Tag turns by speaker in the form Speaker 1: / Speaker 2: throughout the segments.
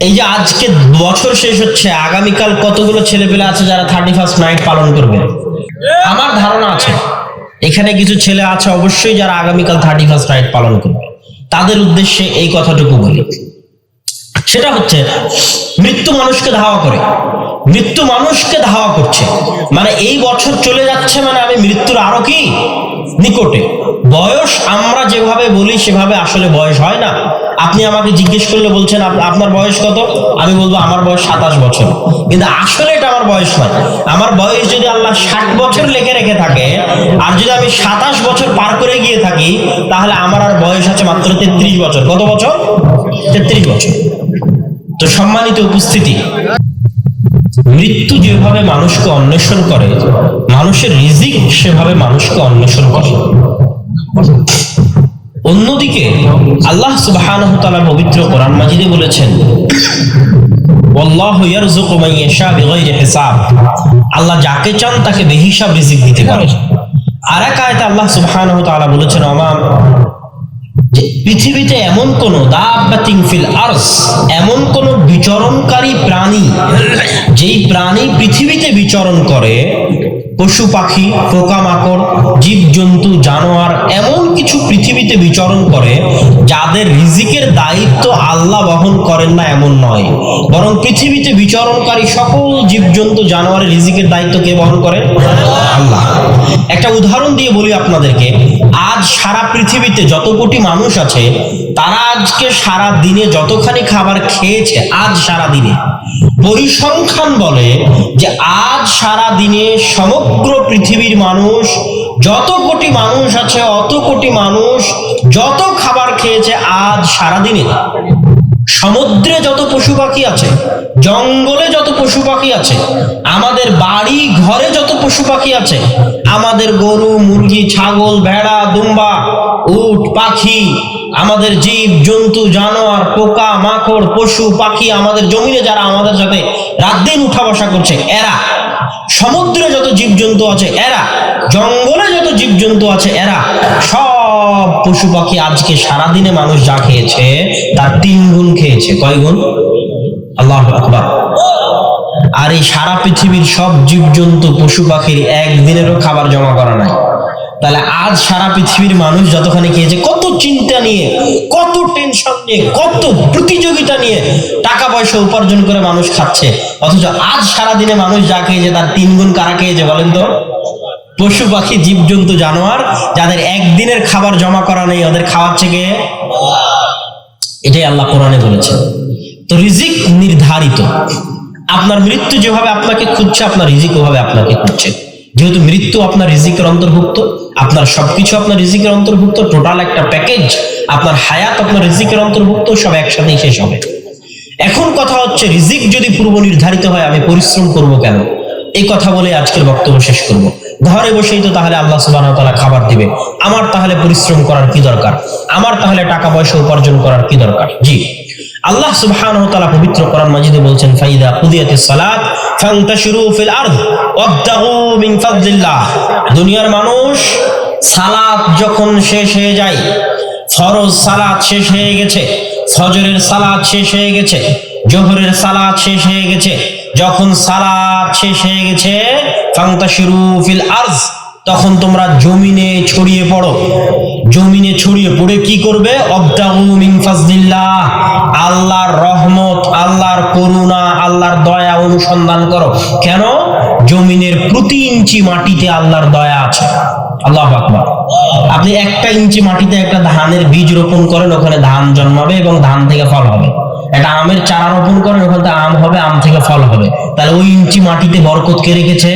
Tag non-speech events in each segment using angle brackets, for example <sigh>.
Speaker 1: এই যে আজকে বছর শেষ হচ্ছে, আগামীকাল কতগুলো ছেলেপেলে আছে যারা থার্টি ফার্স্ট নাইট পালন করবে? আমার ধারণা আছে। এখানে কিছু ছেলে আছে অবশ্যই যারা আগামীকাল থার্টি ফার্স্ট নাইট পালন করবে। তাদের উদ্দেশ্যে এই কথাটুকু বলি। সেটা হচ্ছে, মৃত্যু মানুষকে ধাওয়া করে। মৃত্যু মানুষকে ধাওয়া করছে। মানে এই বছর চলে যাচ্ছে মানে আমি মৃত্যুর আরও কি? নিকটে। বয়স আমরা যেভাবে বলি, সেভাবে আসলে বয়স হয় না। আপনি আমাকে জিজ্ঞেস করলে বলছেন আপনার বয়স কত? আমি বলব, আমার বয়স সাতাশ বছর। কিন্তু আসলে এটা আমার বয়স নয়। আমার বয়স যদি আল্লাহ ষাট বছর লেখে রেখে থাকে, আর যদি আমি সাতাশ বছর পার করে গিয়ে থাকি, তাহলে আমার আর বয়স আছে মাত্র তেত্রিশ বছর। কত বছর? তেত্রিশ বছর। তো সম্মানিত উপস্থিতি, মৃত্যু যেভাবে মানুষকে অন্বেষণ করে, মানুষের রিজিক সেভাবে মানুষকে অন্বেষণ করে। অন্যদিকে আল্লাহ ওয়া পবিত্র কোরআন মাজিদে বলেছেন আল্লাহ যাকে চান তাকে বেহিসাব রিজিক দিতে পারে। আর এক আয়াতে আল্লাহ সুবহানাহু ওয়া বলেছেন আমাম যে পৃথিবীতে এমন কোন এমন কোন বিচরণকারী প্রাণী, যেই প্রাণী পৃথিবীতে বিচরণ করে পশু পাখি, পোকামাকড়, জীবজন্তু, জানোয়ার এমন কিছু পৃথিবীতে বিচরণ করে যাদের রিজিকের দায়িত্ব আল্লাহ বহন করেন না এমন নয়। বরং পৃথিবীতে বিচরণকারী সকল জীবজন্তু, জানোয়ারের রিজিকের দায়িত্ব কে বহন করেন আল্লাহ। একটা উদাহরণ দিয়ে বলি আপনাদেরকে। আজ সারা পৃথিবীতে যত কোটি মানুষ আছে তারা আজকে সারা দিনে যতখানি খাবার খেয়েছে, আজ সারা দিনে পরিসংখ্যান বলে যে আজ সারা দিনে সমগ্র পৃথিবীর মানুষ, যত কোটি মানুষ আছে, অত কোটি মানুষ যত খাবার খেয়েছে, আজ সারা দিনে সমুদ্রে যত পশু পাখি আছে, জঙ্গলে যত পশু পাখি আছে, আমাদের বাড়ি ঘরে যত পশু পাখি আছে, আমাদের গরু, মুরগি, ছাগল, ভেড়া, দুম্বা, উট, পাখি আমাদের জীব, জন্তু, জানোয়ার, পোকা, মাকড়, পশু, পাখি আমাদের জমিনে যারা আমাদের সাথে রাত দিন উঠা বসা করছে, এরা। সমুদ্রে যত জীবজন্তু আছে, এরা। জঙ্গলে যত জীবজন্তু আছে, এরা। সব পশু পাখি আজকে সারাদিনে মানুষ যা খেয়েছে, তার তিন গুণ খেয়েছে। কয় গুণ? আল্লাহ আকবার। আর এই সারা পৃথিবীর সব জীবজন্তু পশু পাখির একদিনেরও খাবার জমা করা নাই। তাহলে আজ সারা পৃথিবীর মানুষ যতখানি খেয়েছে, কত চিন্তা নিয়ে, কত টেনশন নিয়ে, কত প্রতিযোগিতা নিয়ে টাকা পয়সা উপার্জন করে মানুষ খাচ্ছে। অথচ আজ সারা দিনে মানুষ যা খেয়েছে তার তিন গুণ কারা খেয়েছে বলেন তো? পশু পাখি, জীবজন্তু, জানোয়ার, যাদের একদিনের খাবার জমা করা নেই, ওদের খাওয়াচ্ছে কে? এটাই আল্লাহ কোরআনে বলেছে। তো রিজিক নির্ধারিত। আপনার মৃত্যু যেভাবে আপনাকে খুঁজছে, আপনার রিজিক ওভাবে আপনাকে খুঁজছে। যেহেতু মৃত্যু আপনার রিজিকের অন্তর্ভুক্ত আপনার সবকিছু আপনার রিজিকের অন্তর্ভুক্ত টোটাল একটা প্যাকেজ আপনার হায়াত আপনার রিজিকের অন্তর্ভুক্ত, সব একসাথেই শেষ হবে। এখন কথা হচ্ছে, রিজিক যদি পূর্ব নির্ধারিত হয়, আমি পরিশ্রম করব কেন? এই কথা বলে আজকের বক্তব্য শেষ করব। ঘরে বসেই তো তাহলে আল্লাহ সুবহানাহু ওয়া তাআলা খাবার দিবে। আমার তাহলে পরিশ্রম করার কি দরকার? আমার তাহলে টাকা পয়সা উপার্জন করার কি দরকার? জি। আল্লাহ সুবহানাহু ওয়া তাআলা পবিত্র কোরআন মাজিদে বলছেন, ফাইদা কুদিয়াতিস সালাত ফান্তাশিরু ফিল আরদ ওয়াবতাগু মিন ফাদলিল্লাহ। দুনিয়ার মানুষ সালাত যখন শেষ হয়ে যায়, ফরজ সালাত শেষ হয়ে গেছে, ফজরের সালাত শেষ হয়ে গেছে, জোহরের সালাত শেষ হয়ে গেছে, যখন সালাত শেষ হয়ে গেছে, ফান্তাশিরু ফিল আরজ তখন তোমরা জমিনে ছড়িয়ে পড়ো। জমিনে ছড়িয়ে পড়ে কি করবে? আল্লাহর রহমত, আল্লাহর করুণা, আল্লাহর দয়া অনুসন্ধান করো। কেন? জমিনের প্রতি ইঞ্চি মাটিতে আল্লাহর দয়া আছে। আল্লাহ আকবার। আপনি একটা ইঞ্চি মাটিতে একটা ধানের বীজ রোপণ করেন, ওখানে ধান জন্মাবে এবং ধান থেকে ফল হবে। একটা আমের চারা রোপণ করেন, ওখানে আম হবে, আম থেকে ফল হবে। তাহলে ওই ইঞ্চি মাটিতে বরকত কে রেখেছে?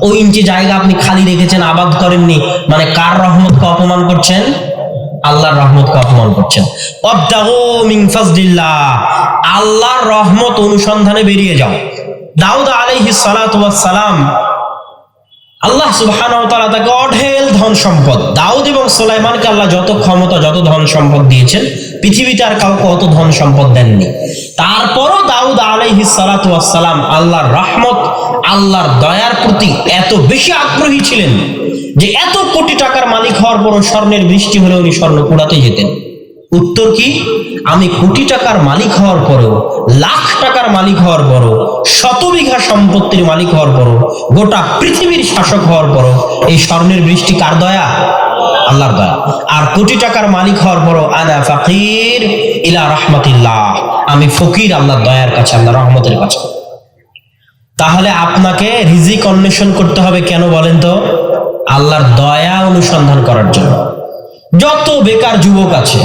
Speaker 1: ওই ইঞ্চি জায়গা আপনি খালি রেখেছেন, আবাদ করেননি। মানে কার রহমতকে অপমান করছেন? আল্লাহর রহমতকে অপমান করছেন। আল্লাহর রহমত অনুসন্ধানে বেরিয়ে যাও। দাউদ ওয়াস সালাম আল্লাহ তাআলা তাকে অঢেল ধন সম্পদ দাউদ এবং সুলাইমানকে আল্লাহ যত ক্ষমতা, যত ধন সম্পদ দিয়েছেন পৃথিবীতে আর কাউকে অত ধন সম্পদ দেননি। তারপরও দাউদ ওয়াস সালাম আল্লাহর রহমত, আল্লাহর দয়ার প্রতি এত বেশি আগ্রহী ছিলেন যে এত কোটি টাকার মালিক হওয়ার পরও স্বর্ণের বৃষ্টি হলে উনি স্বর্ণ কুড়াতে যেতেন। উত্তর কি? আমি কোটি টাকার মালিক হওয়ার পরেও, লাখ টাকার মালিক হওয়ার পরও, শত বিঘা সম্পত্তির মালিক হওয়ার পরও, গোটা পৃথিবীর শাসক হওয়ার পরও এই স্বর্ণের বৃষ্টি কার দয়া? আল্লাহর দয়া। আর কোটি টাকার মালিক হওয়ার পরও আনা ফাকির ইলা রহমাতিল্লাহ। আমি ফকির আল্লাহর দয়ার কাছে আল্লাহ রহমতের কাছে। তাহলে আপনাকে রিজিক অন্বেষণ করতে হবে কেন বলেন তো? আল্লাহর দয়া অনুসন্ধান করার জন্য। যত বেকার যুবক আছে,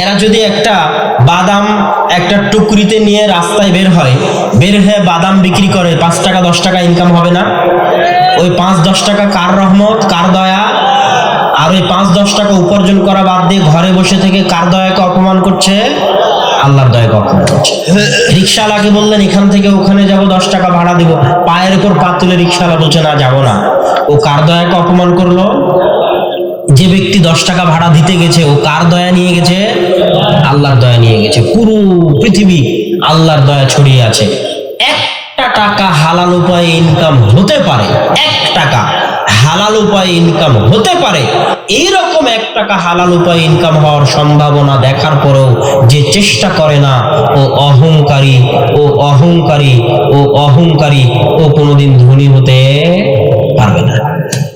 Speaker 1: এরা যদি একটা বাদাম একটা টুকরিতে নিয়ে রাস্তায় বের হয়, বের হয়ে বাদাম বিক্রি করে, পাঁচ টাকা, দশ টাকা ইনকাম হবে না? ওই পাঁচ, দশ টাকা কার রহমত, কার দয়া? আর ওই পাঁচ দশ টাকা উপার্জন করা বাদ দিয়ে ঘরে বসে থেকে কার দয়াকে অপমান করছে? আল্লাহর দয়াকে অপমান করছে। রিক্সাওয়ালাকে বললেন, এখান থেকে ওখানে যাব, দশ টাকা ভাড়া দিব। পায়ের উপর পা তুলে রিক্সাওয়ালা বলছে, না, যাব না। ও কার দয়াকে অপমান করল? যে ব্যক্তি দশ টাকা ভাড়া দিতে গেছে, ও কার দয়া নিয়ে গেছে? আল্লাহর দয়া নিয়ে গেছে। পুরো পৃথিবী আল্লাহর দয়া ছড়িয়ে আছে। একটা টাকা হালাল উপায়ে ইনকাম হতে পারে। এক টাকা হালাল উপায়ে ইনকাম হতে পারে। এইরকম এক টাকা হালাল উপায়ে ইনকাম হওয়ার সম্ভাবনা দেখার পরেও যে চেষ্টা করে না, ও অহংকারী ও অহংকারী ও অহংকারী, ও কোনোদিন ধনী হতে পারবে না।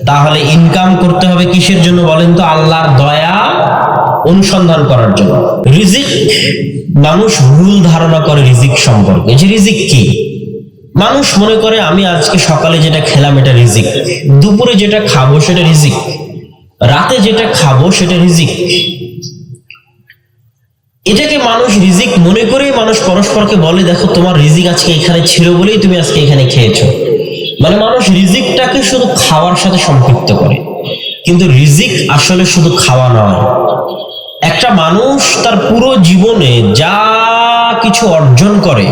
Speaker 1: তাহলে ইনকাম করতে হবে কিসের জন্য বলেন তো? আল্লাহর দয়া অনুসন্ধান করার জন্য। রিজিক, মানুষ ভুল ধারণা করে রিজিক সম্পর্কে। যে রিজিক কি? মানুষ মনে করে, আমি আজকে সকালে যেটা খেলাম, এটা রিজিক। দুপুরে যেটা খাব, সেটা রিজিক। রাতে যেটা খাব সেটা রিজিক। এটাকে মানুষ রিজিক মনে করেই মানুষ পরস্পরকে বলে, দেখো, তোমার রিজিক আজকে এখানে ছিল বলেই তুমি আজকে এখানে খেয়েছো। মানে মানুষ রিজিকটাকে শুধু খাওয়ার সাথে সম্পৃক্ত করে। কিন্তু রিজিক আসলে শুধু খাওয়া নয়। একটা মানুষ তার পুরো জীবনে যা কিছু অর্জন করে,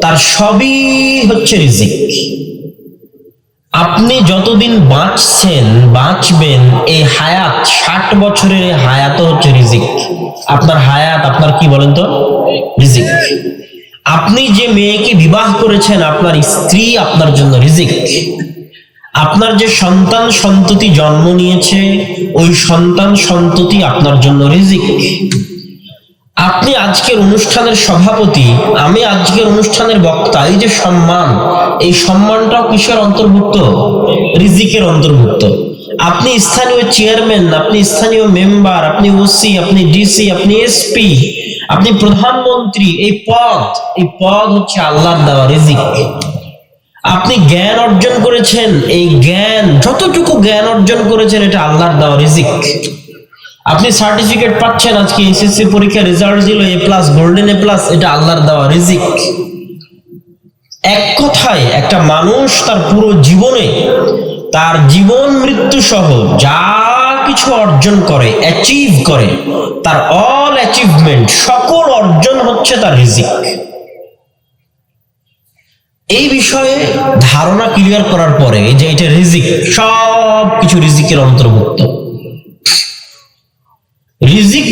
Speaker 1: তার সবই হচ্ছে রিজিক। আপনি যতদিন বাঁচছেন, বাঁচবেন, এই হায়াত, ষাট বছরের এই হায়াতও হচ্ছে রিজিক। আপনার হায়াত, আপনার কি বলেন তো? রিজিক। আপনি যে মেয়েকে বিবাহ করেছেন, আপনার স্ত্রী আপনার জন্য রিজিক। আপনার যে সন্তান সন্ততি জন্ম নিয়েছে, ওই সন্তান সন্ততি আপনার জন্য রিজিক। আপনি আজকের অনুষ্ঠানের সভাপতি, আমি আজকের অনুষ্ঠানের বক্তা। এই যে সম্মান, এই সম্মানটাও কিসের অন্তর্ভুক্ত? রিজিকের অন্তর্ভুক্ত। আপনি স্থানীয় চেয়ারম্যান, আপনি স্থানীয় মেম্বার, আপনি ওসি আপনি ডিসি আপনি এসপি আপনি প্রধানমন্ত্রী, এই পদ এই পদ হচ্ছে আল্লাহর দেওয়া রিজিক। আপনি জ্ঞান অর্জন করেছেন, এই জ্ঞান, যতটুকু জ্ঞান অর্জন করেছেন, এটা আল্লাহর দেওয়া রিজিক। আপনি সার্টিফিকেট পাচ্ছেন আজকে এসএসসি পরীক্ষা রেজাল্ট দিল A plus golden A plus এটা আল্লাহর দেওয়া রিজিক। এক কথায় একটা মানুষ তার পুরো জীবনে তার জীবন মৃত্যু সহ যা কিছু অর্জন করে অ্যাচিভ করে, তার অল অ্যাচিভমেন্ট সকল অর্জন হচ্ছে তার রিজিক। এই বিষয়ে ধারণা ক্লিয়ার করার পরে যে এটা রিজিক সব কিছু রিজিকের অন্তর্ভুক্ত।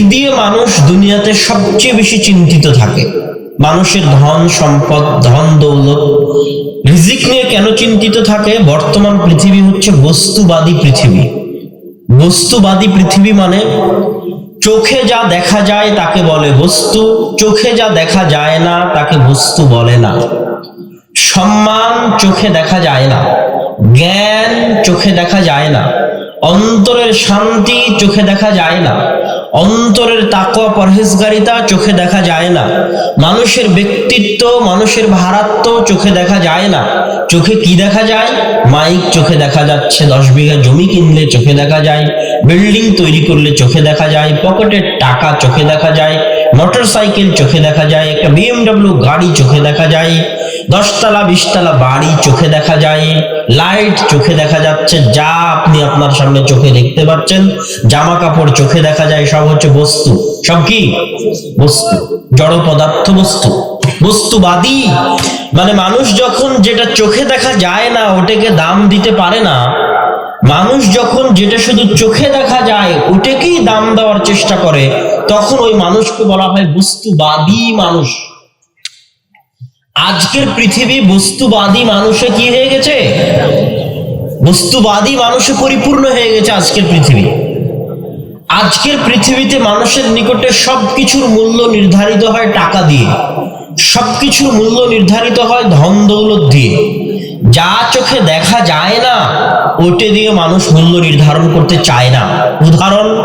Speaker 1: দিয়ে মানুষ দুনিয়াতে সবচেয়ে বেশি চিন্তিত থাকে। মানুষের ধন, সম্পদ, ধন, দৌলত, রিজিক নিয়ে কেন চিন্তিত থাকে? বর্তমান পৃথিবী হচ্ছে বস্তুবাদী পৃথিবী। বস্তুবাদী পৃথিবী মানে চোখে যা দেখা যায় তাকে বলে বস্তু, চোখে যা দেখা যায় না তাকে বস্তু বলে না। সম্মান চোখে দেখা যায় না। জ্ঞান চোখে দেখা যায় না, অন্তরের শান্তি চোখে দেখা যায় না, অন্তরের তাকওয়া, পরহেজগারিতা চোখে দেখা যায় না, মানুষের ব্যক্তিত্ব, মানুষের ভারাত্ম চোখে দেখা যায় না। চোখে কি দেখা যায়? মাইক চোখে দেখা যাচ্ছে, দশ বিঘা জমি কিনলে চোখে দেখা যায়, বিল্ডিং তৈরি করলে চোখে দেখা যায়, পকেটের টাকা চোখে দেখা যায় মোটর সাইকেল চোখে দেখা যায়, একটা বিএমডব্লিউ গাড়ি চোখে দেখা যায়, দশতলা, বিশতলা বাড়ি চোখে দেখা যায় লাইট চোখে দেখা যাচ্ছে, যা আপনি আপনার সামনে চোখে দেখতে পাচ্ছেন জামা কাপড় চোখে দেখা যায়, সব হচ্ছে বস্তু। সব কি? বস্তু। জড় পদার্থ বস্তু। বস্তুবাদী। মানে মানুষ যখন যেটা চোখে দেখা যায় না, ওটাকে দাম দিতে পারে না মানুষ যখন যেটা শুধু চোখে দেখা যায় ওটাকেই দাম দেওয়ার চেষ্টা করে, তখন ওই মানুষকে বলা হয় বস্তুবাদী মানুষ। আজকের পৃথিবী বস্তুবাদী মানুষে কি হয়ে গেছে? বস্তুবাদী মানুষে পরিপূর্ণ হয়ে গেছে আজকের পৃথিবী। আজকের পৃথিবীতে মানুষের নিকটে সবকিছুর মূল্য নির্ধারিত হয় টাকা দিয়ে। সবকিছুর মূল্য নির্ধারিত হয় ধন দৌলত দিয়ে। যা চোখে দেখা যায় না ওইটা দিয়ে মানুষ মূল্য নির্ধারণ করতে চায় না। উদাহরণ,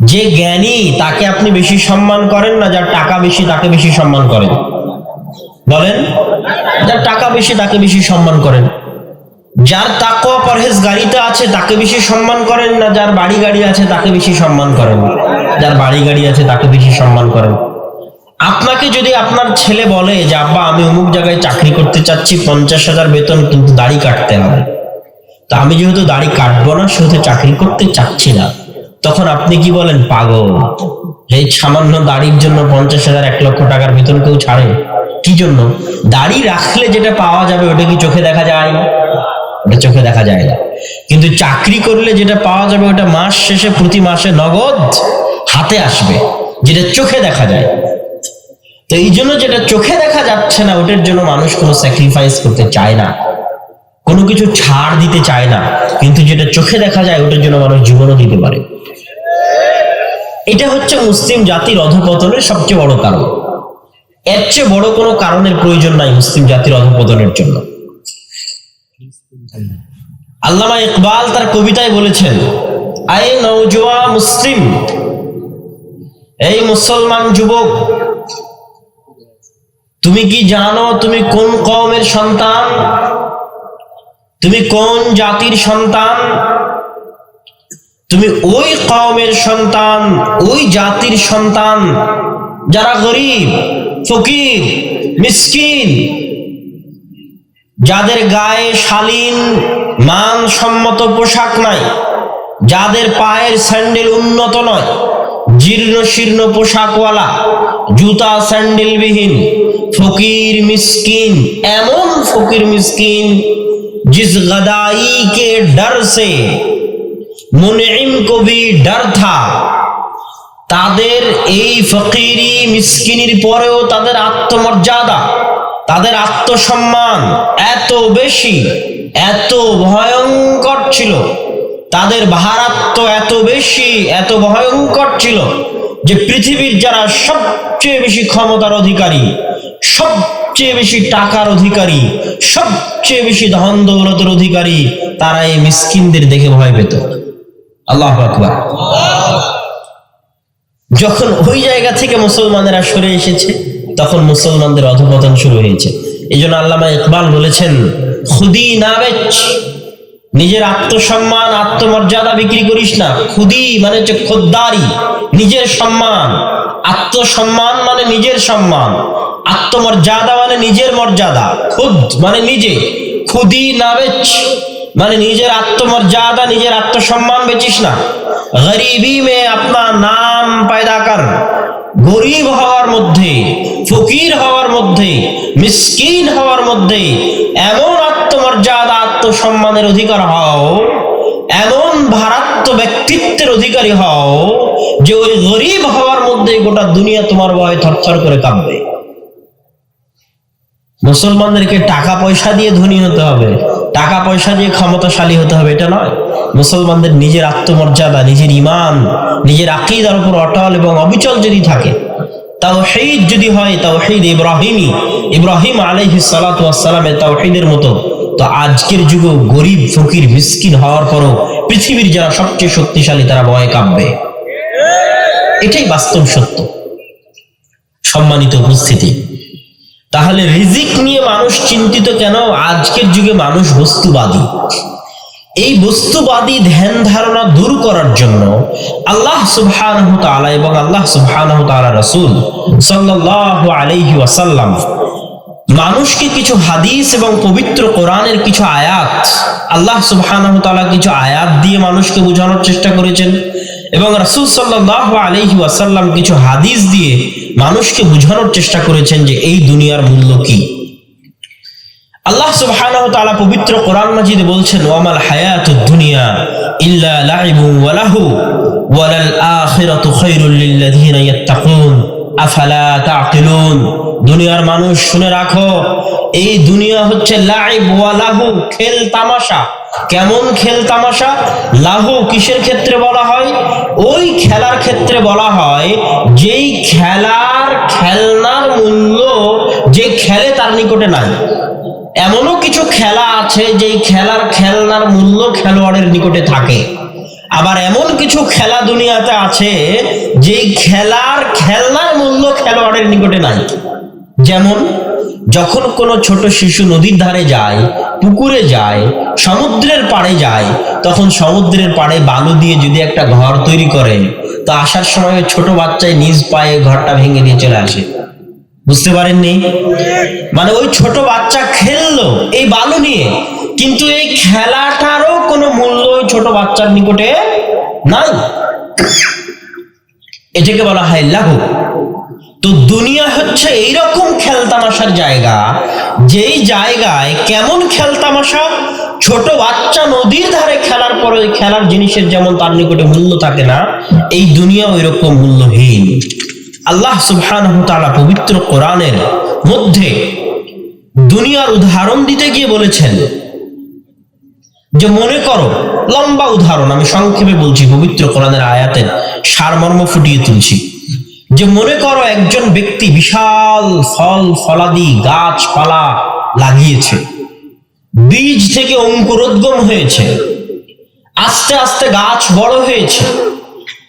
Speaker 1: যে জ্ঞানী তাকে আপনি বেশি সম্মান করেন না, যার টাকা বেশি তাকে বেশি সম্মান করেন? বলেন, যার টাকা বেশি তাকে বেশি সম্মান করেন। যার তাকওয়া পরহেজ গাড়িতে আছে তাকে বেশি সম্মান করেন না, যার বাড়ি গাড়ি আছে তাকে বেশি সম্মান করেন। যার বাড়ি গাড়ি আছে তাকে বেশি সম্মান করেন। আপনাকে যদি আপনার ছেলে বলে যে, আব্বা, আমি অমুক জায়গায় চাকরি করতে চাচ্ছি, পঞ্চাশ হাজার বেতন, কিন্তু দাড়ি কাটতে হবে তা আমি যেহেতু দাড়ি কাটবো না, সেহেতু চাকরি করতে চাচ্ছি না। তখন আপনি কি বলেন, পাগল, এই সামান্য দাড়ির জন্য পঞ্চাশ হাজার, এক লক্ষ টাকার বেতন কেউ ছাড়ে? কি জন্য? দাড়ি রাখলে যেটা পাওয়া যাবে, ওটা কি চোখে দেখা যায় ওটা চোখে দেখা যায় না। কিন্তু চাকরি করলে যেটা পাওয়া যাবে, ওটা মাস শেষে, প্রতি মাসে নগদ হাতে আসবে, যেটা চোখে দেখা যায়। তো এই জন্য যেটা চোখে দেখা যাচ্ছে না, ওটার জন্য মানুষ কোনো স্যাক্রিফাইস করতে চায় না। কোনো কিছু ছাড় দিতে চায় না। কিন্তু যেটা চোখে দেখা যায়, ওটার জন্য মানুষ জীবনও দিতে পারে। এটা হচ্ছে মুসলিম জাতির অধপতনের সবচেয়ে বড় কারণ। এর চেয়ে বড় কোনো কারণের প্রয়োজন নাই মুসলিম জাতির অধপতনের জন্য। আল্লামা ইকবাল তার কবিতায় বলেছেন আই নৌজোয়া মুসলিম, এই মুসলমান যুবক তুমি কি জানো তুমি কোন কওমের সন্তান? তুমি কোন জাতির সন্তান? তুমি ওই কওমের সন্তান, ওই জাতির সন্তান যারা গরিব, ফকির, মিসকিন, যাদের গায়ে শালীন, মানসম্মত পোশাক নাই, যাদের পায়ের স্যান্ডেল উন্নত নয় জীর্ণ শীর্ণ পোশাকওয়ালা জুতা স্যান্ডেলবিহীন ফকির মিসকিন এমন ফকির মিসকিন जिस गदाई के डर से मुनइम को भी डर था তাদের এই ফকিরি মিসকিনির পরেও তাদের আত্মমর্যাদা তাদের আত্মসম্মান এত বেশি এত ভয়ঙ্কর ছিল তাদের ভারাত্ম এত বেশি, এত ভয়ঙ্কর ছিল যে পৃথিবীর যারা সবচেয়ে বেশি ক্ষমতার অধিকারী, সবচেয়ে বেশি টাকার অধিকারী, সবচেয়ে বেশি ধন দৌলতের অধিকারী, তারা এই মিসকিনদের দেখে ভয় পেত। আল্লাহ আকবার। যখন ওই জায়গা থেকে মুসলমানেরা সরে এসেছে, তখন মুসলমানদের অধপতন শুরু হয়েছে। এই জন্য আল্লামা ইকবাল বলেছেন, খুদি না বেচ নিজের আত্মসম্মান, আত্মমর্যাদা বিক্রি করিস না। খুদি মানে হচ্ছে খোদ্দারি, নিজের সম্মান। আত্মসম্মান মানে নিজের সম্মান। আত্মমর্যাদা মানে নিজের মর্যাদা। খুদ মানে নিজে। খুদি না বেচ। মানে নিজের আত্মমর্যাদা, নিজের আত্মসম্মান বেচিস না। গরিবি মে আপনার নাম পায়দা কর। গরিব হওয়ার মধ্যে, ফকির হওয়ার মধ্যে, মিসকিন হওয়ার মধ্যে এমন আত্মমর্যাদা, আত্মসম্মানের অধিকার হও, এমন ভারাত্ম ব্যক্তিত্বের অধিকারী হও যে ওই গরিব হওয়ার মধ্যে গোটা দুনিয়া তোমার ভয়ে থরথর করে কাঁপবে। মুসলমানদেরকে টাকা পয়সা দিয়ে ধনী হতে হবে, টাকা পয়সা দিয়ে ক্ষমতাশালী হতে হবে, এটা নয়। মুসলমানদের নিজের আত্মমর্যাদা, নিজের ইমান নিজের আকিদার উপর অটল এবং অবিচল যদি থাকে তাও শহীদ যদি হয় তাও শহীদ ইব্রাহিমই, ইব্রাহিম আলহি সালাতামের তাও শহীদের মতো, তো আজকের যুগে গরিব, ফকির, মিসকিন হওয়ার পরও পৃথিবীর যারা সবচেয়ে শক্তিশালী, তারা ভয় কাঁপবে। এটাই বাস্তব সত্য। সম্মানিত উপস্থিতি, তাহলে রিজিক নিয়ে মানুষ চিন্তিত কেন? আজকের যুগে মানুষ বস্তুবাদী। এই বস্তুবাদী ধ্যান ধারণা দূর করার জন্য আল্লাহ সুবহানাহু তাআলা এবং আল্লাহ সুবহানাহু তাআলা রাসূল সাল্লাল্লাহু আলাইহি ওয়াসাল্লাম মানুষকে কিছু হাদিস এবং পবিত্র কোরআনের কিছু আয়াত, আল্লাহ সুবহানাহু তাআলা কিছু আয়াত দিয়ে মানুষকে বোঝানোর চেষ্টা করেছেন এবং রাসূল সাল্লাল্লাহু আলাইহি ওয়াসাল্লাম কিছু হাদিস দিয়ে মানুষকে বোঝানোর চেষ্টা করেছেন যে এই দুনিয়ার মূল্য কি। আল্লাহ সুবহানাহু ওয়া তাআলা পবিত্র কোরআন মাজিদে বলছেন, ওয়ামাল হায়াতুদ দুনিয়া ইল্লা লাইবু ওয়া লাহু ওয়ালাল আখিরাতু খায়রুল লিল্লাযিনা ইয়াত্তাকুন। আফালা তাকিলুন দুনিয়ার মানুষ, শুনে রাখো, এই দুনিয়া হচ্ছে লাইব ওয়া লাহু, খেল তামাশা। কেমন খেল তামাশা? লাহু কিসের ক্ষেত্রে বলা হয়? ওই খেলার ক্ষেত্রে বলা হয়, যেই খেলার খেলনার মূল্য যে খেলে তার নিকটে নাই। এমনও কিছু খেলা আছে যেই খেলার খেলনার মূল্য খেলোয়াড়ের নিকটে থাকে। আবার এমন কিছু খেলা দুনিয়াতে আছে যেই খেলার খেলনার মূল্য খেলোয়াড়ের নিকটে নাই। যেমন, যখন কোনো ছোট শিশু নদীর ধারে যায়, পুকুরে যায়, সমুদ্রের পাড়ে যায়, তখন সমুদ্রের পাড়ে বালু দিয়ে যদি একটা ঘর তৈরি করে, তো আসার সময় ছোট বাচ্চায় নিজ পায়ে ঘরটা ভেঙে দিয়ে চলে আসে। বুঝতে পারেননি? মানে ওই ছোট বাচ্চা খেললো এই বালু নিয়ে, কিন্তু এই খেলাটারও কোনো মূল্য ওই ছোট বাচ্চার নিকটে নাই। এটাকে বলা হয় লাঘু। তো দুনিয়া হচ্ছে এইরকম খেলতামাশার জায়গা, যেই জায়গায় কেমন খেলতামাশা ছোট বাচ্চা নদীর ধারে খেলার পরে ওই খেলার জিনিসের যেমন তার নিকটে মূল্য থাকে না, এই দুনিয়া ওই রকম মূল্যহীন। আল্লাহ সুবহানাহু পবিত্র কোরআনের মধ্যে দুনিয়ার উদাহরণ দিতে গিয়ে বলেছেন যে মনে করো, লম্বা উদাহরণ, আমি সংক্ষেপে বলছি, পবিত্র কোরআনের আয়াতের সারমর্ম ফুটিয়ে তুলছি। যে মনে করো একজন ব্যক্তি বিশাল ফল, ফলাদি, গাছপালা লাগিয়েছে, বীজ থেকে অঙ্কুরোদ্গম হয়েছে, আস্তে আস্তে গাছ বড় হয়েছে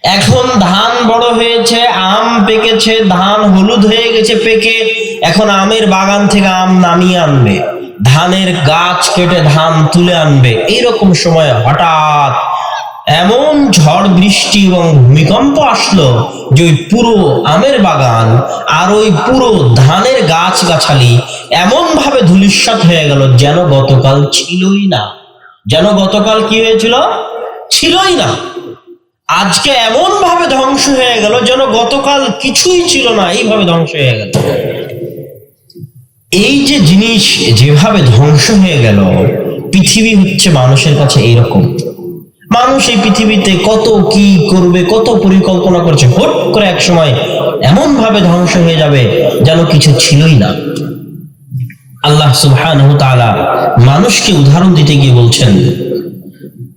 Speaker 1: এখন ধান বড় হয়েছে, আম পেকেছে, ধান হলুদ হয়ে গেছে পেকে, এখন আমের বাগান থেকে আম নামিয়ে আনবে। ধানের গাছ কেটে ধান তুলে আনবে। এইরকম সময় হঠাৎ এমন ঝড় বৃষ্টি এবং ভূমিকম্প আসলো যে ওই পুরো আমের বাগান আর ওই পুরো ধানের গাছ গাছালি এমন ভাবে ধুলিস্বাত হয়ে গেল যেন গতকাল ছিলই না। যেন গতকাল কি হয়েছিল? ছিলই না। আজকে এমন ভাবে ধ্বংস হয়ে গেল যেন গতকাল কিছুই ছিল না, এইভাবে ধ্বংস হয়ে গেল। এই যে জিনিস যেভাবে ধ্বংস হয়ে গেল, পৃথিবী হচ্ছে মানুষের কাছে এইরকম। মানুষ এই পৃথিবীতে কত কি করবে, কত পরিকল্পনা করছে, হট করে এক সময় এমন ভাবে ধ্বংস হয়ে যাবে যেন কিছু ছিলই না। আল্লাহ সুবহানাহু মানুষকে উদাহরণ দিতে গিয়ে বলছেন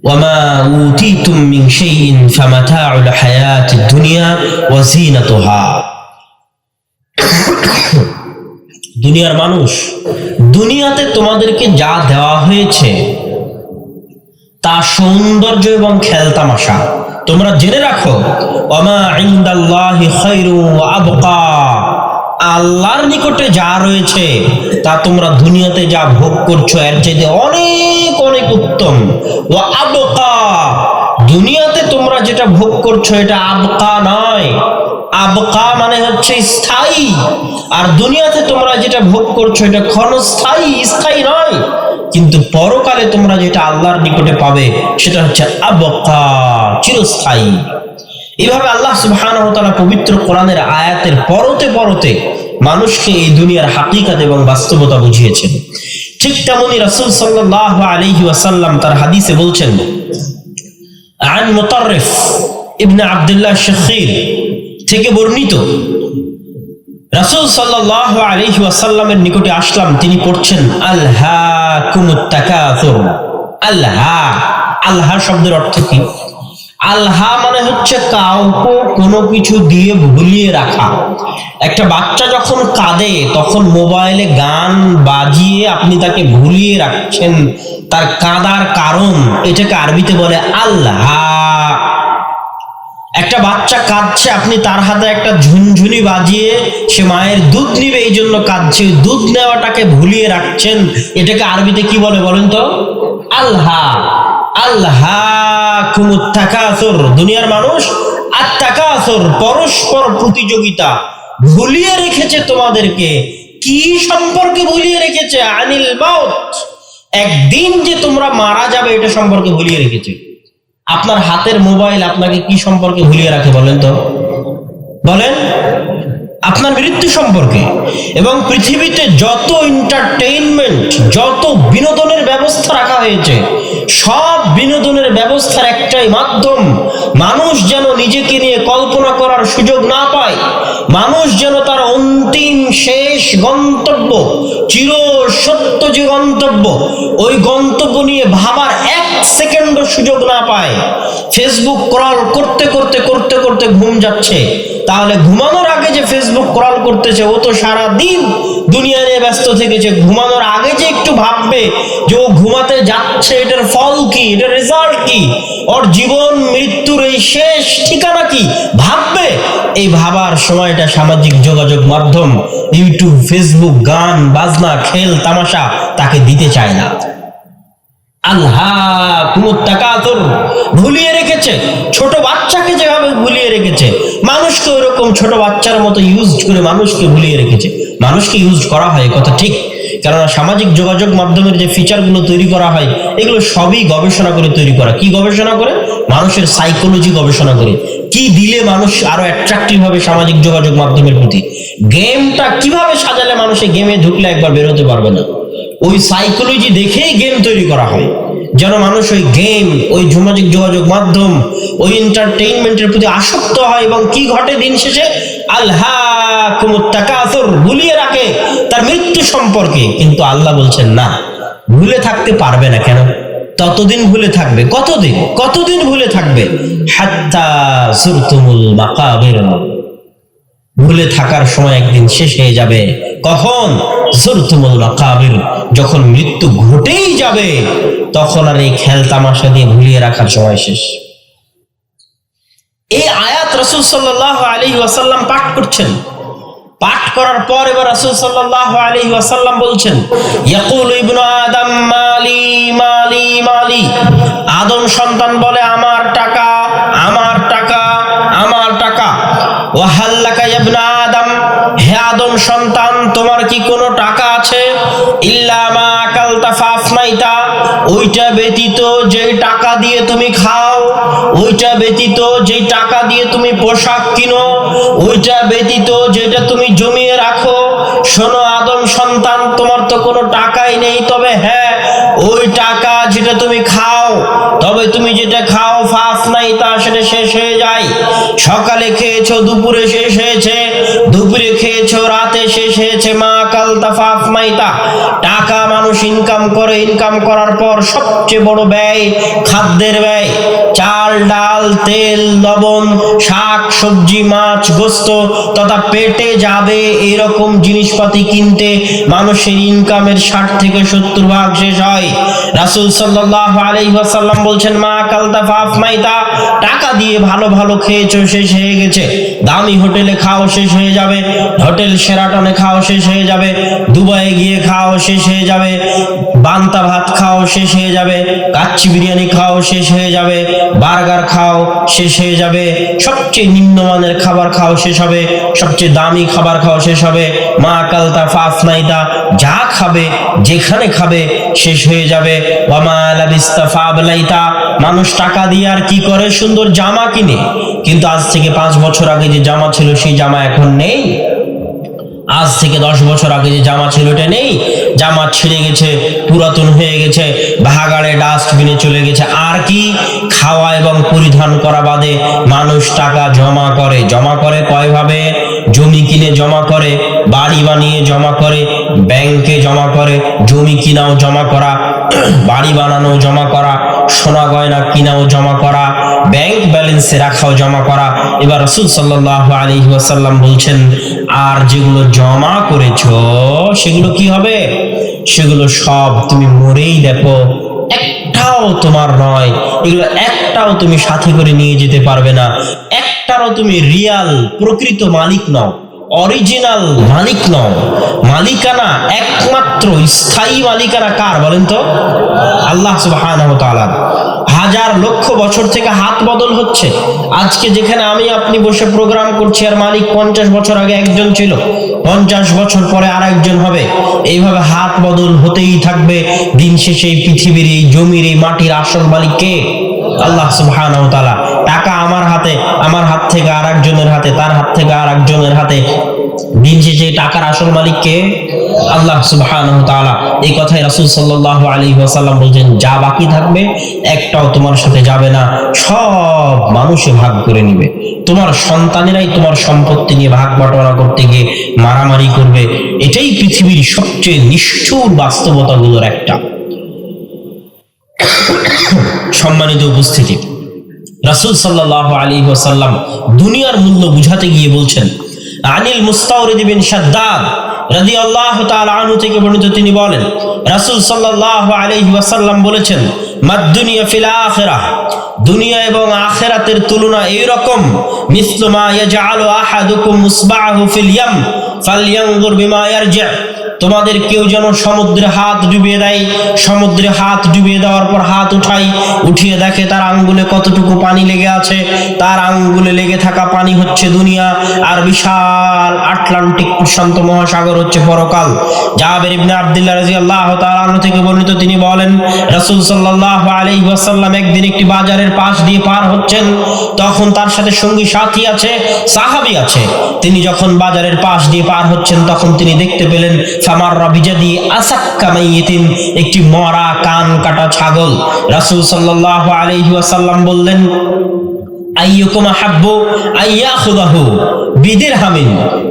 Speaker 1: وما أوتيتم من شيء فمتاع الحياة الدنيا وزينتها দুনিয়ার মানুষ দুনিয়াতে তোমাদেরকে যা দেওয়া হয়েছে তা সৌন্দর্য এবং খেলতামাশা তোমরা জেনে রাখো ওমা ইনদাল্লাহি খায়রু ওয়া আবকা আল্লাহর নিকটে যা রয়েছে তা তোমরা দুনিয়াতে যা ভোগ করছো এর চাইতে অনেক উত্তম। ও আবকা। দুনিয়াতে তোমরা যেটা ভোগ করছ, এটা আবকা নয়। আবকা মানে হচ্ছে স্থায়ী। আর দুনিয়াতে তোমরা যেটা ভোগ করছ, এটা ক্ষণস্থায়ী, স্থায়ী নয়। কিন্তু পরকালে তোমরা যেটা আল্লাহর নিকটে পাবে, সেটা হচ্ছে আবকা, চিরস্থায়ী। এইভাবে আল্লাহ তাআলা পবিত্র কোরআনের আয়াতের পরতে পরতে মানুষকে এই দুনিয়ার হাকিকাত এবং বাস্তবতা বুঝিয়েছেন। ঠিক তেমনি রাসূল সাল্লাল্লাহু আলাইহি ওয়াসাল্লাম তার হাদিসে বলছেন, আন মুতাররিফ ইবনে আব্দুল্লাহ শাখীর থেকে বর্ণিত, রাসূল নিকটে আসলাম, তিনি পড়ছেন আল্লাহ কুমুত তাকাতুর আল্লাহ আল্লাহ শব্দের অর্থ কি? আল্লাহ মানে হচ্ছে কাউকে কোনো কিছু দিয়ে ভুলিয়ে রাখা। একটা বাচ্চা যখন কাঁদে, তখন মোবাইলে গান বাজিয়ে আপনি তাকে ভুলিয়ে রাখছেন। তার কাঁদার কারণ এটাকে আরবিতে বলে আল্লাহ। একটা বাচ্চা কাঁদছে, আপনি তার হাতে একটা ঝুনঝুনি বাজিয়ে সে মায়ের দুধ নিবে, এই জন্য কাঁদছে। দুধ নেওয়াটাকে ভুলিয়ে রাখছেন। এটাকে আরবিতে কি বলে বলেন তো? আল্লাহ। আল্লাহ কুমুত্তাকাসুর দুনিয়ার মানুষ আত্তাকাসুর, পরস্পর প্রতিযোগিতা ভুলিয়ে রেখেছে তোমাদেরকে। কি সম্পর্কে ভুলিয়ে রেখেছে? আনিল মাউত। একদিন যে তোমরা মারা যাবে, এটা সম্পর্কে ভুলিয়ে রেখেছে। আপনার হাতের মোবাইল আপনাকে কি সম্পর্কে ভুলিয়ে রাখে বলেন তো? বলেন, আপনার মৃত্যু সম্পর্কে। এবং পৃথিবীতে যত এন্টারটেইনমেন্ট যত বিনোদনের ব্যবস্থা রাখা হয়েছে সব বিনোদনের ব্যবস্থার একটাই মাধ্যম। মানুষ যেন নিজেকে নিয়ে কল্পনা করার সুযোগ না পায়। মানুষ যেন তার অন্তিম শেষ গন্তব্য, চির সত্য যে গন্তব্য, ওই গন্তব্য নিয়ে ভাবার এক সেকেন্ডও সুযোগ না পায়। ফেসবুক ক্রল করতে করতে করতে করতে ঘুম যাচ্ছে। তাহলে ঘুমানোর আগে যে ফেসবুক ক্রল করতেছে, ও তো সারা দিন দুনিয়া নিয়ে ব্যস্ত থেকেছে। ঘুমানোর আগে যে একটু ভাববে যে ও ঘুমাতে যাচ্ছে, এটার ফল কি, এটার রেজাল্ট কি? ওর জীবন, মৃত্যুর এই শেষ ঠিকানা কি? ভাববে? এই ভাবার সময়টা সামাজিক যোগাযোগ মাধ্যম ইউটিউব ফেসবুক গান, বাজনা, খেল, তামাশা তাকে দিতে চায় না। আল্লাহ ভুলিয়ে রেখেছে। ছোট বাচ্চাকে যেভাবে ভুলিয়ে রেখেছে। মানুষকে ওরকম ছোট বাচ্চার মতো ইউজ করে মানুষকে ভুলিয়ে রেখেছে। মানুষকে ইউজ করা হয় কথা ঠিক। কেননা সামাজিক যোগাযোগ মাধ্যমের যে ফিচারগুলো তৈরি করা হয়, এগুলো সবই গবেষণা করে তৈরি করা। কি গবেষণা করে? মানুষের সাইকোলজি গবেষণা করে। কি দিলে মানুষ আরও অ্যাট্রাকটিভ হবে সামাজিক যোগাযোগ মাধ্যমের প্রতি? গেমটা কীভাবে সাজালে মানুষে গেমে ঢুকলে একবার বেরোতে পারবে না? ওই সাইকোলজি দেখেই গেম তৈরি করা হয়। যেন মানুষ ওই গেম ওই সামাজিক যোগাযোগ মাধ্যম, ওই এন্টারটেইনমেন্টের প্রতি আসক্ত হয় এবং কি ঘটে দিন শেষে? আল্লাহ কুমুত্তাকাসুর ভুলিয়ে রাখে তার মৃত্যু সম্পর্কে। কিন্তু আল্লাহ বলছেন, না, ভুলে থাকতে পারবে না কেন? ততদিন ভুলে থাকবে। কতদিন? কতদিন ভুলে থাকবে? ভুলে থাকার সময় একদিন শেষ হয়ে যাবে। কখন? জুরতুমুল মাকাবির। যখন মৃত্যু ঘটেই যাবে, তখন আর এই খেল তামাশা দিয়ে ভুলিয়ে রাখার সময় শেষ। এই আয়াত রসুল সাল্লাহ আলী ওয়াসাল্লাম পাঠ করছেন। পাঠ করার পর এবার রসুল সাল্লাহ আলী ওয়াসাল্লাম বলছেন, ইয়াকুল ইবনু আদম মালি মালি মালি। আদম সন্তান বলে, আমার টাকা আমার টাকা আমার টাকা। ওয়াহাল্লাকা ইবনা আদম, হে আদম সন্তান, তোমার কি কোনো টাকা আছে? ইল্লা মা আকালতা ওইটা ব্যতীত যে টাকা দিয়ে তুমি খাও, ওইটা ব্যতীত যে টাকা দিয়ে তুমি পোশাক কিনো, ওইটা ব্যতীত যেটা তুমি জমিয়ে রাখো। শোনো, আদম সন্তান, তোমার তো কোনো টাকাই নেই। তবে হ্যাঁ ওই টাকা যেটা তুমি খাও, তবে তুমি যেটা খাও ফাফ নাই তা সেটা শেষ হয়ে যায়। সকালে খেয়েছো, দুপুরে শেষ হয়েছে। দুপুরে খেয়েছো, রাতে শেষ হয়েছে মা কাল তাফাফ মাইতা। টাকা মানুষ ইনকাম করে ইনকাম করার পর সবচেয়ে বড় ব্যয় খাদ্যের ব্যয়। চাল, ডাল, তেল, লবণ, শাক, সবজি, মাছ, গোস্ত, তথা পেটে যাবে এরকম জিনিসপাতি কিনতে মানুষের ইনকামের ষাট থেকে সত্তর ভাগ শেষ হয়। রাসুল সাল্লাহ আলাইসাল্লাম বলছেন, মা কালতা ফাফ মাইতা, টাকা দিয়ে ভালো ভালো খেয়েছো, শেষ হয়ে গেছে। দামি হোটেলে খাও, শেষ হয়ে যাবে। হোটেল সেরাটনে খাও শেষ হয়ে যাবে। দুবাইয়ে গিয়ে খাও শেষ হয়ে যাবে। বান্তা ভাত খাও শেষ হয়ে যাবে। কাচ্চি বিরিয়ানি খাও শেষ হয়ে যাবে। বার্গার খাও শেষ হয়ে যাবে। সবচেয়ে নিম্নমানের খাবার খাও শেষ হবে। সবচেয়ে দামি খাবার খাও শেষ হবে। মা কালতা, ফাফ নাইতা যা খাবে, যেখানে খাবে, শেষ হয়ে যাবে। মানুষ টাকা দিয়ে আর কি করে সুন্দর জামা কিনে? কিন্তু আজ থেকে পাঁচ বছর আগে যে জামা ছিল, সেই জামা এখন নেই। আজ থেকে দশ বছর আগে যে জামা ছিল ওটা নেই। জামা ছিঁড়ে গেছে, পুরাতন হয়ে গেছে, ভাগাড়ে ডাস্টবিনে চলে গেছে। আর কি? খাওয়া এবং পরিধান করা বাদে মানুষ টাকা জমা করে। জমা করে কয়ভাবে জমি কিনে জমা করে, বাড়ি বানিয়ে জমা করে ব্যাংকে জমা করে, জমি কিনাও জমা করা, <clears throat> বাড়ি বানানো জমা করা, সোনা গয়না কিনাও জমা করা ব্যাংক ব্যালেন্সে রাখাও জমা করা। এবার রসুল সাল্লাহ আলী ওয়াসাল্লাম বলছেন, আর যেগুলো জমা করেছ, সেগুলো কি হবে? সেগুলো সব তুমি মরেই দেখো একটাও তোমার নয়। এগুলো একটাও তুমি সাথে করে নিয়ে যেতে পারবে না। একটারও তুমি রিয়াল, প্রকৃত মালিক নও, অরিজিনাল মালিক নও। মালিকানা একমাত্র স্থায়ী মালিকানা কার বলেন তো? আল্লাহ তাআলা। হাজার লক্ষ বছর থেকে হাত বদল হচ্ছে। আজকে যেখানে আমি, আপনি বসে প্রোগ্রাম করছি আর মালিক পঞ্চাশ বছর আগে একজন ছিল। পঞ্চাশ বছর পরে আর একজন হবে। এইভাবে হাত বদল হতেই থাকবে। দিন শেষে এই পৃথিবীর এই জমির, এই মাটির আসল মালিক কে? আল্লাহ সুবহানাহু তাআলা। টাকা আমার হাতে, আমার হাত থেকে আর একজনের হাতে, তার হাত থেকে আর একজনের হাতে। দিন শেষে টাকার আসল মালিক কে আল্লাহ তাআলা এই কথাই রাসূল সাল্লাল্লাহু আলাইহি ওয়াসাল্লাম বলছেন, যা বাকি থাকবে, একটাও তোমার সাথে যাবে না। সব মানুষে ভাগ করে নিবে। তোমার সন্তানেরাই তোমার সম্পত্তি নিয়ে ভাগ বাটোয়ারা করতে গিয়ে মারামারি করবে। এটাই পৃথিবীর সবচেয়ে নিষ্ঠুর বাস্তবতাগুলোর একটা। সম্মানিত উপস্থিতি। রাসূল সাল্লাল্লাহু আলাইহি ওয়াসাল্লাম দুনিয়ার মূল্য বুঝাতে গিয়ে বলছেন আনিল মুস্তাওরিদ বিন শাদ্দাদ আল্লাহ তাআলা আনু থেকে বর্ণিত তিনি বলেন, রাসূল সাল্লাহ আলহি ওয়াসাল্লাম বলেছেন মাদ্দুনিয়া ফিলা আখেরা দুনিয়া এবং আখেরাতের তুলনা এইরকম মিসলুমা ইয়াজআলু আহাদুকুম মুসবাহু ফিল ইয়াম ফালয়ানজুর বিমা ইয়ারজি' তোমাদের কেউ যেন সমুদ্রে হাত ডুবিয়ে দেয়, সমুদ্রে হাত ডুবিয়ে দেওয়ার পর হাত উঠাই উঠিয়ে দেখে তার আঙ্গুলে কতটুকু পানি লেগে আছে। তার আঙ্গুলে লেগে থাকা পানি হচ্ছে দুনিয়া, আর বিশাল আটলান্টিক প্রশান্ত মহাসাগর হচ্ছে পরকাল। জাবের ইবনে আব্দুল্লাহ রাদিয়াল্লাহু তাআলা আনহু থেকে বর্ণিত তিনি বলেন, রাসূল সাল্লাল্লাহু আলাইহি ওয়াসাল্লাম একদিন একটি বাজারের পাশ দিয়ে পার হচ্ছেন, তখন তার সাথে সঙ্গী সাথী আছে, সাহাবী আছে। তিনি যখন বাজারের পাশ দিয়ে পার হচ্ছেন, তখন তিনি দেখতে পেলেন একটি মরা কান কাটা ছাগল। রাসূল ওয়াসাল্লাম বললেন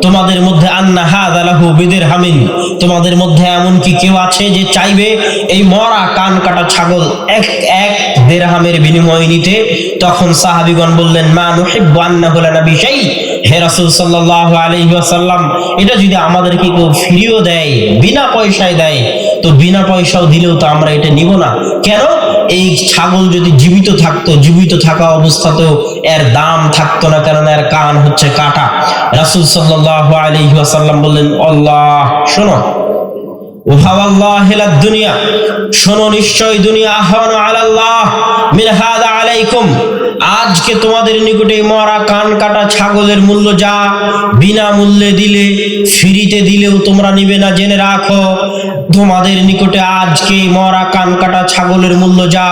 Speaker 1: তোমাদের মধ্যে আন্না তোমাদের মধ্যে এমন কি কেউ আছে যে চাইবে এই মরা কান কাটা ছাগল এক এক দিরহামের বিনিময়ে নিতে? তখন সাহাবীগণ বললেন, মা বিশাই। হে রাসুল সাল্লাল্লাহু আলাইহি এটা যদি আমাদেরকে কেউ ফিরিয়েও দেয়, বিনা পয়সায় দেয়, তো বিনা পয়সাও দিলেও তো আমরা এটা নিব না। কেন? এই ছাগল যদি জীবিত থাকতো, জীবিত থাকা অবস্থাতেও এর দাম থাকতো না কেন এর কান হচ্ছে কাটা। রাসুল সাল্লাহ আলহিহাসাল্লাম বললেন, আল্লাহ, শোনো। দুনিয়া শোনো নিশ্চয় দুনিয়া আহওয়ানু আলাল্লাহ মিন হাদা আলাইকুম আজকে তোমাদের নিকটে এই মরা কান কাটা ছাগলের মূল্য যা বিনা মূল্যে দিলে ফ্রিতে দিলেও তোমরা নিবে না জেনে রাখো তোমাদের নিকটে আজকে এই মরা কান কাটা ছাগলের মূল্য যা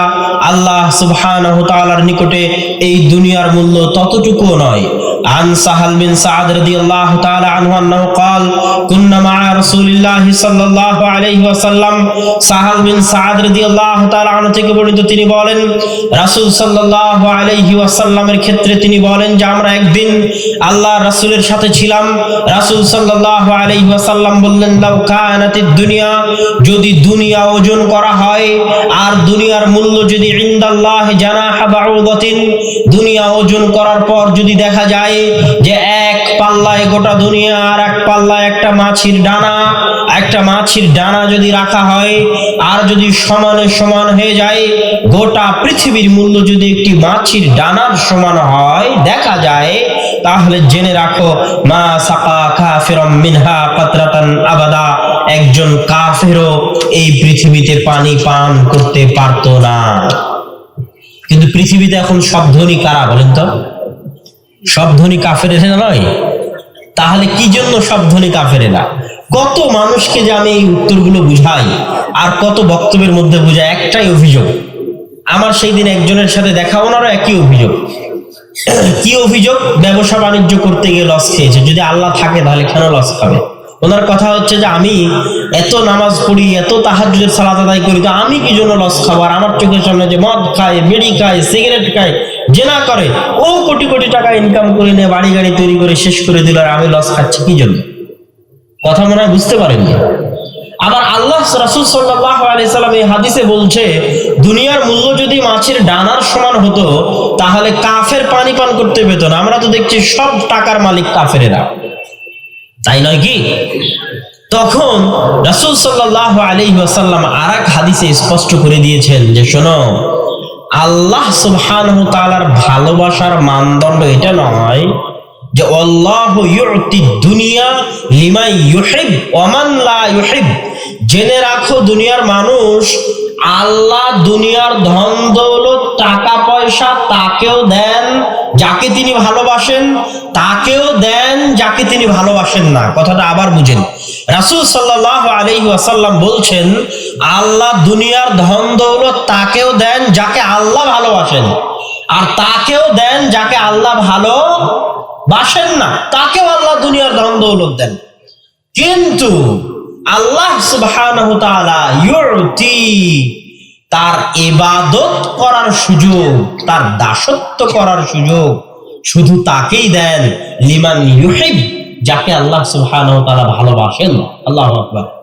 Speaker 1: আল্লাহ সুবহানাহু তাআলার নিকটে এই দুনিয়ার মূল্য ততটুকু নয় عن سهل بن سعد رضي الله تعالى عنه أنه قال كنا مع তিনি বলেন ক্ষেত্রে তিনি বলেন যে, আমরা একদিন আল্লাহ সাথে ছিলাম। বললেন দুনিয়া যদি দুনিয়া ওজন করা হয়, আর দুনিয়ার মূল্য যদি দুনিয়া ওজন করার পর যদি দেখা যায় যে, এক পাল্লায় গোটা দুনিয়া আর এক পাল্লায় একটা মাছির ডানা একটা মাছির ডানা যদি রাখা হয়, আর যদি সমানে সমান হয়ে যায়, গোটা পৃথিবীর মূল্য যদি একটি মাছির ডানার সমান হয়, দেখা যায়, তাহলে জেনে রাখো, মা সাকা কাফিরম মিনহা কাতরাতান আবাদা। একজন কাফেরও এই পৃথিবীতে পানি পান করতে পারতো না। কিন্তু পৃথিবীতে এখন সব ধনী কারা বলেন তো? সব ধনী কাফের নয়। তাহলে কি জন্য সব ধনী কাফেরেরা? কত মানুষকে যে আমি এই উত্তরগুলো বুঝাই আর কত বক্তব্যের মধ্যে বুঝাই একটাই অভিযোগ। আমার সেই দিন একজনের সাথে দেখা ওনারও একই অভিযোগ। <clears throat> কি অভিযোগ? ব্যবসা বাণিজ্য করতে গিয়ে লস খেয়েছে। যদি আল্লাহ থাকে তাহলে কেন লস খাবে? ওনার কথা হচ্ছে যে আমি এত নামাজ পড়ি, এত তাহাজ্জুদের সালাত আদায় করি, তো আমি কি জন্য লস খাব? আর আমার চোখের সামনে যে মদ খায়, বিড়ি খায় সিগারেট খায় জেনা করে, ও কোটি কোটি টাকা ইনকাম করে নিয়ে বাড়ি গাড়ি তৈরি করে শেষ করে দিল আর আমি লস খাচ্ছি কি জন্য? কথা মনে হয় বুঝতে পারেননি। আবার আল্লাহ রাসূল সাল্লাল্লাহু আলাইহি সাল্লাম এই হাদিসে বলছে, দুনিয়ার মূল্য যদি মাছের ডানার সমান হতো, তাহলে কাফের পানি পান করতে পেত না। আমরা তো দেখছি সব টাকার মালিক কাফেরেরা। তাই নয় কি? তখন রাসূল সাল্লাল্লাহু আলাইহি আর এক হাদিসে স্পষ্ট করে দিয়েছেন যে, শোনো, আল্লাহ সুবহানাহু তাআলার ভালোবাসার মানদণ্ড এটা নয় যে আল্লাহ ইউতি দুনিয়া লিমাই ইউহিব ওমান লা ইউহিব। জেনে রাখো, দুনিয়ার মানুষ আল্লাহ দুনিয়ার ধন দৌলত, টাকা পয়সা তাকেও দেন যাকে তিনি ভালোবাসেন, তাকেও দেন যাকে তিনি ভালোবাসেন না। কথাটা আবার বুঝেন। রাসূল সাল্লাল্লাহু আলাইহি ওয়াসাল্লাম বলছেন, আল্লাহ দুনিয়ার ধন দৌলত তাকেও দেন যাকে আল্লাহ ভালোবাসেন, আর তাকেও দেন যাকে আল্লাহ ভালো বাসেন না, তাকেও আল্লাহ দুনিয়ার ধন দৌলত দেন। কিন্তু আল্লাহ তার এবাদত করার সুযোগ, তার দাসত্ব করার সুযোগ শুধু তাকেই দেন, লিমান ইউহিব, যাকে আল্লাহ সুবহানাহু ভালোবাসেন। আল্লাহু আকবার।